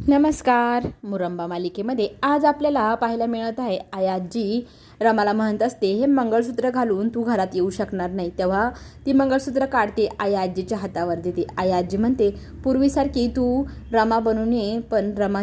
नमस्कार. मुरंबा मालिकेमध्ये आज आपल्याला पाहायला मिळत आहे आयाजी रमाला म्हणत असते हे मंगळसूत्र घालून तू घरात येऊ शकणार नाही. तेव्हा ती मंगळसूत्र काढते आयाजीच्या हातावर देते. आयाजी म्हणते पूर्वीसारखी तू रमा बनून ये पण रमा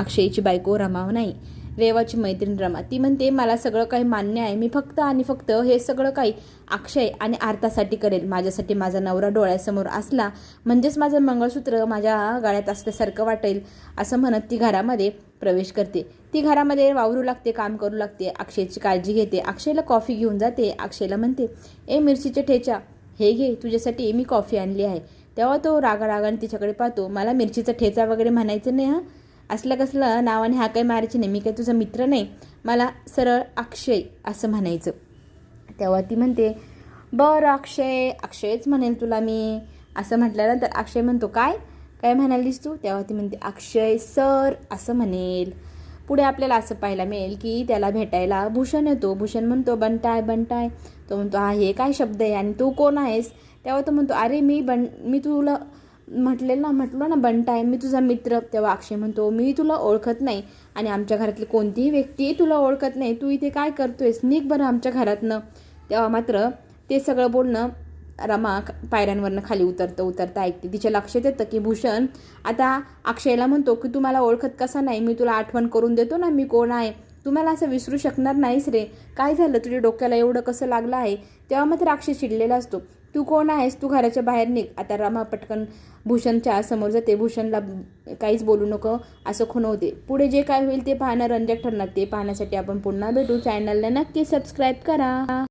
अक्षयची बायको रमा नाही. रेवाची मैत्रीण रमा ती म्हणते मला सगळं काही मान्य आहे. मी फक्त आणि फक्त हे सगळं काही अक्षय आणि आरतासाठी करेल. माझ्यासाठी माझा नवरा डोळ्यासमोर असला म्हणजेच माझं मंगळसूत्र माझ्या गाळ्यात असल्यासारखं वाटेल असं म्हणत ती घरामध्ये प्रवेश करते. ती घरामध्ये वावरू लागते काम करू लागते अक्षयची काळजी घेते. अक्षयला कॉफी घेऊन जाते. अक्षयला म्हणते ए मिरचीचे ठेचा. हे घे तुझ्यासाठी मी कॉफी आणली आहे. तेव्हा तो रागारागाने तिच्याकडे पाहतो मला मिरचीचा ठेचा वगैरे म्हणायचं नाही हां? असलं कसलं नावाने हा काही मारायची नाही मी काही तुझा मित्र नाही. मला सरळ अक्षय असं म्हणायचं. तेव्हा ती म्हणते बरं अक्षय अक्षयच म्हणेल तुला मी. असं म्हटल्यानंतर अक्षय म्हणतो काय? काय म्हणालीस तू? तेव्हा ती म्हणते अक्षय सर असं म्हणेल. पुढे आपल्याला असं पाहायला मिळेल की त्याला भेटायला भूषण येतो. भूषण म्हणतो बंटाय बंटाय तो म्हणतो हा हे काय शब्द आहे? आणि तू कोण आहेस? तेव्हा तो म्हणतो अरे मी बन मी तुला म्हटलेलं ना म्हटलं ना बंटाय मी तुझा मित्र तेव्हा अक्षय म्हणतो मी तुला ओळखत नाही आणि आमच्या घरातली कोणतीही व्यक्ती तुला ओळखत नाही. तू इथे काय करतोयस? निघ बरं आमच्या घरातनं. तेव्हा मात्र ते सगळं बोलणं रमा पायऱ्यांवरनं खाली उतरतं उतरता ऐकते. तिच्या लक्षात येतं की भूषण आता अक्षयला म्हणतो की तू मला ओळखत कसा नाही? मी तुला आठवण करून देतो ना मी कोण आहे? तुम्हाला असं विसरू शकणार नाहीस रे. काय झालं? तुझ्या डोक्याला एवढं कसं लागलं आहे? तेव्हा मात्र अक्षय चिडलेला असतो. तू कोण आहेस? तू घराच्या बाहेर निघ. आता रमा पटकन भूषणच्या समोर जाते. भूषणला काहीच बोलू नको. असं खुणवते. पुढे जे काय होईल ते पाहणं रंजक ठरणार. ते पाहण्यासाठी आपण पुन्हा भेटू. चॅनलला नक्की सबस्क्राईब करा.